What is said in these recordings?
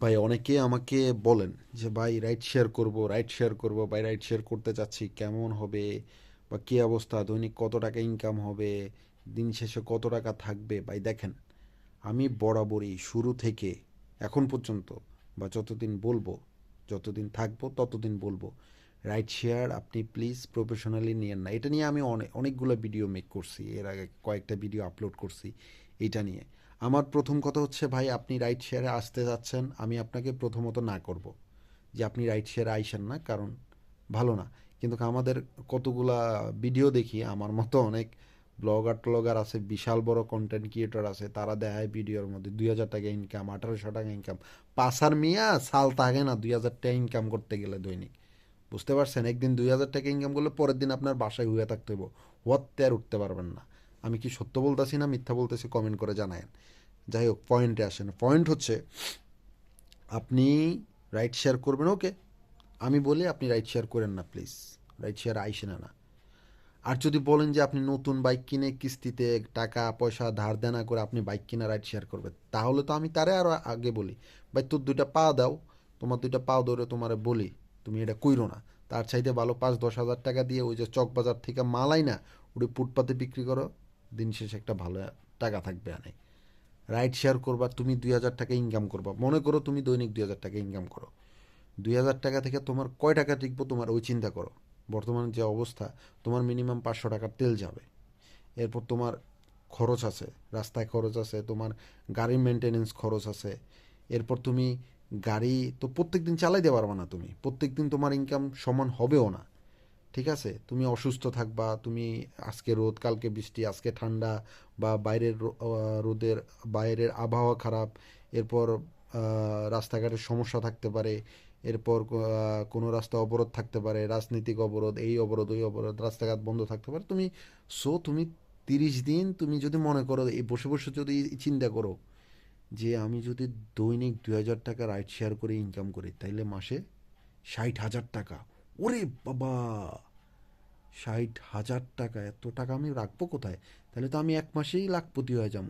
ভাই, অনেকে আমাকে বলেন যে, ভাই রাইড শেয়ার করব রাইড শেয়ার করব, ভাই রাইড শেয়ার করতে চাচ্ছি, কেমন হবে? বা কী অবস্থা? দৈনিক কত টাকা ইনকাম হবে? দিন শেষে কত টাকা থাকবে? ভাই, দেখেন, আমি বরাবরই শুরু থেকে এখন পর্যন্ত বা যতদিন বলব, যতদিন থাকব, ততদিন বলব রাইড শেয়ার আপনি প্লিজ প্রফেশনালি নিয়েন না। এটা নিয়ে আমি অনেক অনেকগুলো ভিডিও মেক করছি। এর আগে কয়েকটা ভিডিও আপলোড করছি। এটা নিয়ে। আমার প্রথম কথা হচ্ছে, ভাই, আপনি রাইড শেয়ারে আসতে যাচ্ছেন, আমি আপনাকে প্রথমত না করব। যে আপনি রাইড শেয়ারে আইসেন না, কারণ ভালো না। কিন্তু আমাদের কতগুলা ভিডিও দেখি, আমার মতো অনেক ব্লগার ট্লগার আছে, বিশাল বড় কন্টেন্ট ক্রিয়েটর আছে, তারা দেখায় ভিডিওর মধ্যে। দুই হাজার টাকা ইনকাম আঠারোশো টাকা ইনকাম পাসার মিয়া সাল থাকে না, দুই হাজার টাকা ইনকাম করতে গেলে দৈনিক। বুঝতে পারছেন? একদিন দুই হাজার টাকা ইনকাম করলে পরের দিন আপনার বাসায় হয়ে থাকতে হইব। আর উঠতে পারবেন না। আমি কি সত্য বলতেছি না মিথ্যা বলতেছি কমেন্ট করে জানায়েন। যাই হোক পয়েন্টে আসেন। পয়েন্ট হচ্ছে, আপনি রাইট শেয়ার করবেন ওকে আমি বলি আপনি রাইট শেয়ার করেন না প্লিজ রাইট শেয়ার আইসে না আর যদি বলেন যে আপনি নতুন বাইক কিনে কিস্তিতে টাকা, পয়সা, ধার দেনা করে আপনি বাইক কিনে রাইড শেয়ার করবেন, তাহলে তো আমি তারে আরও আগে বলি, ভাই, তোর দুইটা পা দাও, তোমার দুইটা পা ধরে তোমারে বলি, তুমি এটা কইরো না। তার চাইতে ভালো পাঁচ দশ হাজার টাকা দিয়ে ওই যে চক বাজার থেকে মালাই না ওটি ফুটপাতে বিক্রি করো দিন শেষে একটা ভালো টাকা থাকবে আনে। রাইড শেয়ার করবা, তুমি দুই হাজার টাকা ইনকাম করবা। মনে করো তুমি দৈনিক দুই হাজার টাকা ইনকাম করো। দুই হাজার টাকা থেকে তোমার কয় টাকা টিকবো তোমার ওই চিন্তা করো। বর্তমান যে অবস্থা, তোমার মিনিমাম পাঁচশো টাকার তেল যাবে। এরপর তোমার খরচ আছে, রাস্তায় খরচ আছে, তোমার গাড়ির মেনটেনেন্স খরচ আছে। এরপর তুমি গাড়ি তো প্রত্যেক দিন চালাইতে পারবে না তুমি। প্রত্যেক দিন তোমার ইনকাম সমান হবেও না। ঠিক আছে? তুমি অসুস্থ থাকবা, তুমি আজকে রোদ, কালকে বৃষ্টি, আজকে ঠান্ডা বা বাইরের রোদের, বাইরের আবহাওয়া খারাপ, এরপর রাস্তাঘাটের সমস্যা থাকতে পারে, এরপর কোনো রাস্তা অবরোধ থাকতে পারে, রাজনৈতিক অবরোধ, এই অবরোধ, ওই অবরোধ, রাস্তাঘাট বন্ধ থাকতে পারে। তুমি, সো তুমি তিরিশ দিন তুমি যদি মনে করো, এই বসে বসে যদি চিন্তা করো যে আমি যদি দৈনিক দুই হাজার টাকা রাইড শেয়ার করে ইনকাম করি, তাইলে মাসে ষাট হাজার টাকা। ওরে বাবা! ষাট হাজার টাকা, এত টাকা আমি রাখব কোথায়? তাহলে তো আমি এক মাসেই লাখপতি হয়ে যাব।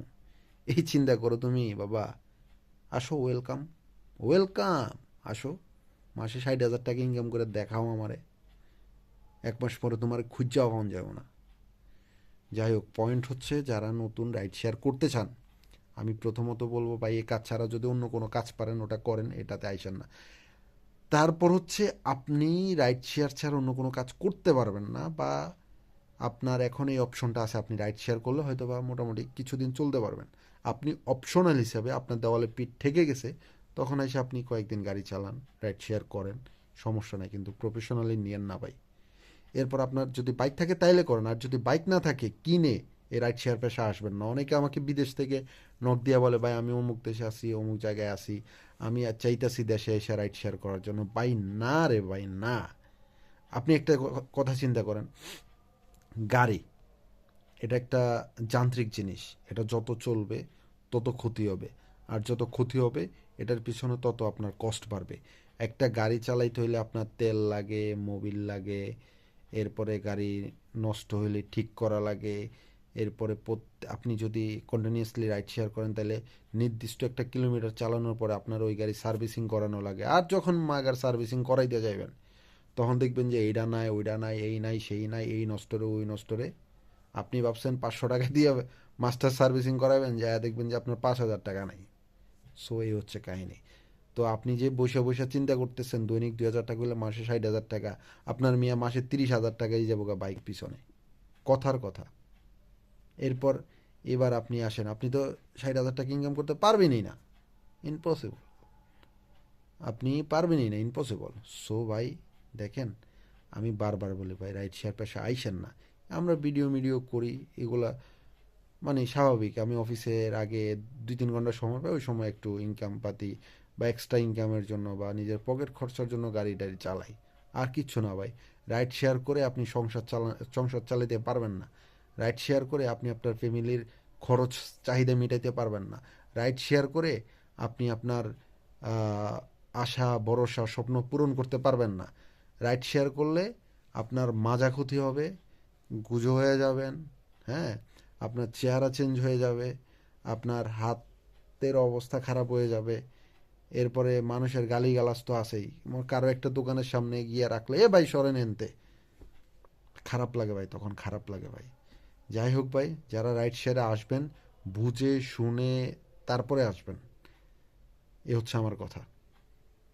এই চিন্তা করো তুমি, বাবা। আসো ওয়েলকাম ওয়েলকাম আসো। মাসে ষাট হাজার টাকা ইনকাম করে দেখাও আমারে। এক মাস পরে তোমার খুঁজাও পাওয়া যাব না। যাই হোক পয়েন্ট হচ্ছে যারা নতুন রাইড শেয়ার করতে চান, আমি প্রথমত বলব ভাই এই কাজ ছাড়া যদি অন্য কোনো কাজ পারেন, ওটা করেন, এটাতে আইসেন না। তারপর হচ্ছে আপনি রাইড শেয়ার ছাড়া অন্য কোনো কাজ করতে পারবেন না বা আপনার এখন এই অপশনটা আছে, আপনি রাইড শেয়ার করলে হয়তো বা মোটামুটি কিছুদিন চলতে পারবেন। আপনি অপশনাল হিসাবে আপনার দেওয়ালে পিঠ ঠেকে গেছে, তখন এসে আপনি কয়েকদিন গাড়ি চালান রাইড শেয়ার করেন, সমস্যা নাই, কিন্তু প্রফেশনালি নিয়েন না ভাই। এরপর আপনার যদি বাইক থাকে তাইলে করেন, আর যদি বাইক না থাকে, কিনে এই রাইড শেয়ার পেশা আসবেন না। অনেকে আমাকে বিদেশ থেকে নক দিয়া বলে, ভাই, আমি অমুক দেশে আসি অমুক জায়গায় আসি আমি আর চাইতাছি দেশে এসে রাইড শেয়ার করার জন্য। ভাই, না রে ভাই, না। আপনি একটা কথা চিন্তা করেন। গাড়ি, এটা একটা যান্ত্রিক জিনিস। এটা যত চলবে, তত ক্ষতি হবে। আর যত ক্ষতি হবে, এটার পিছনে তত আপনার কষ্ট বাড়বে। একটা গাড়ি চালাইতে হইলে আপনার তেল লাগে মোবিল লাগে, এরপরে গাড়ি নষ্ট হইলে ঠিক করা লাগে এরপরে আপনি যদি কন্টিনিউয়াসলি রাইড শেয়ার করেন, তাহলে নির্দিষ্ট একটা কিলোমিটার চালানোর পরে আপনার ওই গাড়ি সার্ভিসিং করানো লাগে। আর যখন মাগার সার্ভিসিং করাইতে যাইবেন, তখন দেখবেন যে এইটা নাই ওইটা নাই, এই নাই, সেই নাই, এই নষ্টরে, ওই নষ্টরে। আপনি ভাবছেন পাঁচশো টাকা দিয়ে মাস্টার সার্ভিসিং করাবেন, যা দেখবেন যে আপনার পাঁচ হাজার টাকা নাই। সো এই হচ্ছে কাহিনী। তো আপনি যে বসে বসে চিন্তা করতেছেন, দৈনিক দুই হাজার টাকা হলে মাসে ষাট হাজার টাকা, আপনার মিয়া মাসে তিরিশ হাজার টাকাই যাব বাইক পিছনে। কথার কথা। এরপর এবার আপনি আসেন। আপনি তো ষাট হাজার টাকা ইনকাম করতে পারবেনই না। ইম্পসিবল আপনি পারবেনই না। ইম্পসিবল সো ভাই, দেখেন, আমি বারবার বলি, ভাই রাইট শেয়ার পেশা আইসেন না। আমরা ভিডিও মিডিও করি, এগুলা মানে স্বাভাবিক। আমি অফিসের আগে দুই তিন ঘণ্টা সময় পাই, ওই সময় একটু ইনকাম পাতি বা এক্সট্রা ইনকামের জন্য বা নিজের পকেট খরচার জন্য গাড়ি টাড়ি চালাই। আর কিচ্ছু না, ভাই। রাইড শেয়ার করে আপনি সংসার চালা, সংসার চালাতে পারবেন না। রাইড শেয়ার করে আপনি আপনার ফ্যামিলির খরচ, চাহিদা মেটাতে পারবেন না। রাইড শেয়ার করে আপনি আপনার আশা, ভরসা, স্বপ্ন পূরণ করতে পারবেন না। রাইড শেয়ার করলে আপনার মাজা ক্ষতি হবে, গুজো হয়ে যাবেন হ্যাঁ? আপনার চেহারা চেঞ্জ হয়ে যাবে, আপনার হাতের অবস্থা খারাপ হয়ে যাবে। এরপরে মানুষের গালিগালাজ তো আমার কারও একটা দোকানের সামনে গিয়ে রাখলে, এ ভাই, সরেন এনতে। খারাপ লাগে ভাই, তখন খারাপ লাগে ভাই। যাই হোক ভাই, যারা রাইট শেয়ারে আসবেন, বুঝে, শুনে তারপরে আসবেন। এ হচ্ছে আমার কথা।